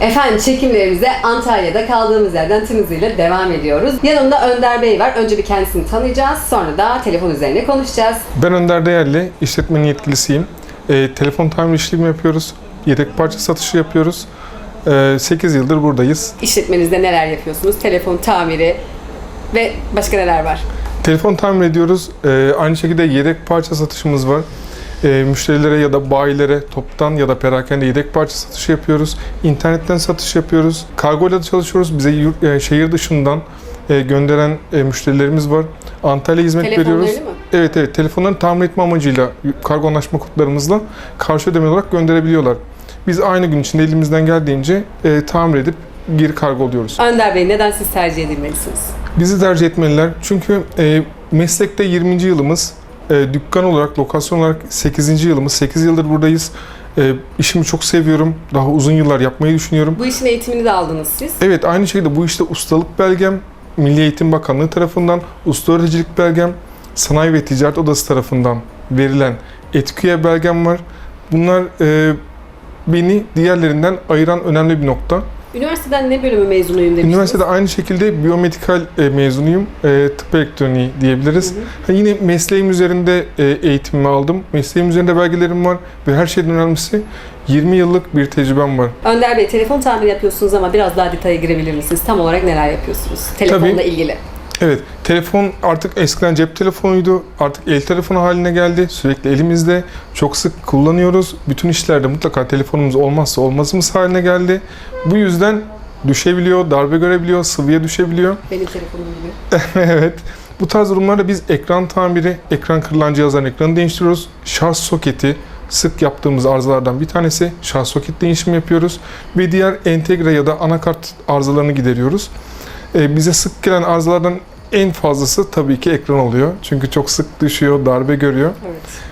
Efendim çekimlerimize Antalya'da kaldığımız yerden tüm hızıyla devam ediyoruz. Yanımda Önder Bey var. Önce bir kendisini tanıyacağız. Sonra da telefon üzerine konuşacağız. Ben Önder Değerli, işletmenin yetkilisiyim. Ee, telefon tamir işlemi yapıyoruz. Yedek parça satışı yapıyoruz. Ee, 8 yıldır buradayız. İşletmenizde neler yapıyorsunuz? Telefon tamiri ve başka neler var? Telefon tamir ediyoruz. Ee, aynı şekilde yedek parça satışımız var. Ee, müşterilere ya da bayilere toptan ya da perakende yedek parça satışı yapıyoruz. İnternetten satış yapıyoruz. Kargoyla da çalışıyoruz. Bize yurt- e, şehir dışından e, gönderen e, müşterilerimiz var. Antalya hizmet veriyoruz. mı? Evet evet telefonları tamir etme amacıyla kargo anlaşma kodlarımızla karşı ödeme olarak gönderebiliyorlar. Biz aynı gün içinde elimizden geldiğince e, tamir edip geri kargo oluyoruz. Önder Bey neden siz tercih edilmelisiniz? Bizi tercih etmeliler çünkü e, meslekte 20. yılımız, e, dükkan olarak, lokasyon olarak 8. yılımız, 8 yıldır buradayız. E, işimi çok seviyorum, daha uzun yıllar yapmayı düşünüyorum. Bu işin eğitimini de aldınız siz. Evet aynı şekilde bu işte ustalık belgem Milli Eğitim Bakanlığı tarafından, usta öğreticilik belgem Sanayi ve Ticaret Odası tarafından verilen etkiye belgem var. Bunlar e, beni diğerlerinden ayıran önemli bir nokta. Üniversiteden ne bölümü mezunuyum demiştiniz? Üniversitede aynı şekilde biyomedikal e, mezunuyum. E, tıp elektroniği diyebiliriz. Hı hı. Ha, yine mesleğim üzerinde e, eğitimimi aldım. Mesleğim üzerinde belgelerim var ve her şeyden önemlisi 20 yıllık bir tecrübem var. Önder Bey telefon tamiri yapıyorsunuz ama biraz daha detaya girebilir misiniz? Tam olarak neler yapıyorsunuz? Telefonla Tabii. ilgili. Evet, telefon artık eskiden cep telefonuydu. Artık el telefonu haline geldi. Sürekli elimizde. Çok sık kullanıyoruz. Bütün işlerde mutlaka telefonumuz olmazsa olmazımız haline geldi. Bu yüzden düşebiliyor, darbe görebiliyor, sıvıya düşebiliyor. Benim telefonum gibi. evet. Bu tarz durumlarda biz ekran tamiri, ekran kırılan cihazların ekranı değiştiriyoruz. Şarj soketi sık yaptığımız arızalardan bir tanesi. Şarj soket değişimi yapıyoruz. Ve diğer entegre ya da anakart arızalarını gideriyoruz. Ee, bize sık gelen arızalardan en fazlası tabii ki ekran oluyor. Çünkü çok sık düşüyor, darbe görüyor. Evet.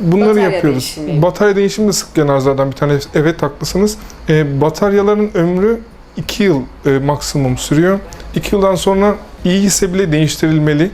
Bunları Batarya yapıyoruz. değişimi. Batarya değişimi de sık gelen arızalardan bir tanesi. Evet haklısınız. Ee, bataryaların ömrü 2 yıl e, maksimum sürüyor. 2 yıldan sonra iyi ise bile değiştirilmeli.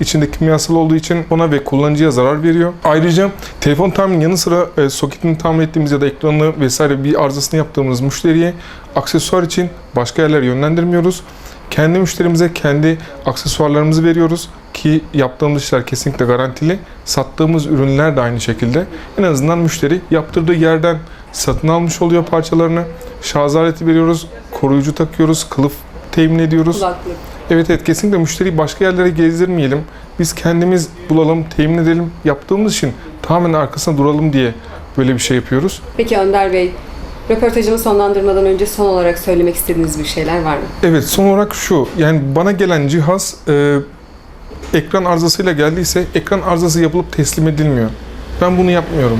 İçinde kimyasal olduğu için ona ve kullanıcıya zarar veriyor. Ayrıca telefon tamirinin yanı sıra e, soketini tamir ettiğimiz ya da ekranını vesaire bir arızasını yaptığımız müşteriye aksesuar için başka yerlere yönlendirmiyoruz. Kendi müşterimize kendi aksesuarlarımızı veriyoruz ki yaptığımız işler kesinlikle garantili. Sattığımız ürünler de aynı şekilde. En azından müşteri yaptırdığı yerden satın almış oluyor parçalarını. Şarj aleti veriyoruz, koruyucu takıyoruz, kılıf temin ediyoruz. Kulaklık. Evet evet kesinlikle müşteriyi başka yerlere gezdirmeyelim. Biz kendimiz bulalım, temin edelim. Yaptığımız için tamamen arkasında duralım diye böyle bir şey yapıyoruz. Peki Önder Bey, röportajımı sonlandırmadan önce son olarak söylemek istediğiniz bir şeyler var mı? Evet son olarak şu yani bana gelen cihaz e, ekran arızasıyla geldiyse ekran arızası yapılıp teslim edilmiyor. Ben bunu yapmıyorum.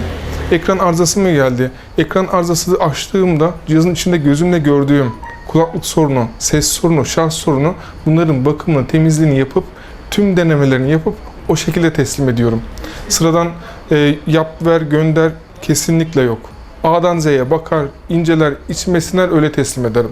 Ekran arızası mı geldi? Ekran arızası açtığımda cihazın içinde gözümle gördüğüm kulaklık sorunu, ses sorunu, şarj sorunu bunların bakımını, temizliğini yapıp tüm denemelerini yapıp o şekilde teslim ediyorum. Sıradan e, yap ver gönder kesinlikle yok. A'dan Z'ye bakar, inceler, içmesinler öyle teslim ederim.